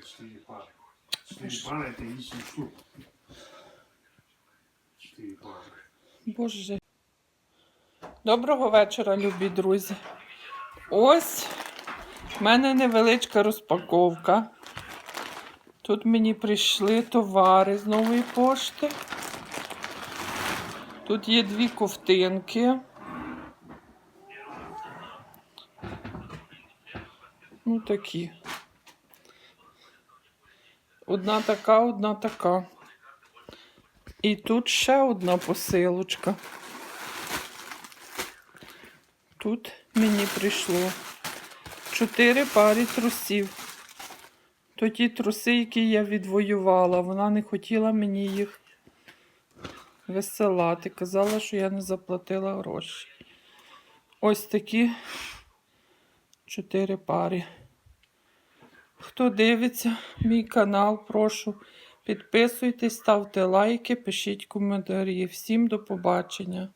4 пары. 4 пары это 8 штук. 4 пары. Боже. Доброго вечора, любі друзі. Ось в мене невеличка розпаковка. Тут мені прийшли товари з нової пошти. Тут є дві ковтинки. Ну, такі. Одна така, одна така. І тут ще одна посилочка. Тут мені прийшло чотири пари трусів. То ті труси, які я відвоювала, вона не хотіла мені їх висилати. Казала, що я не заплатила гроші. Ось такі чотири пари. Хто дивиться мій канал, прошу підписуйтесь, ставте лайки, пишіть коментарі. Всім до побачення.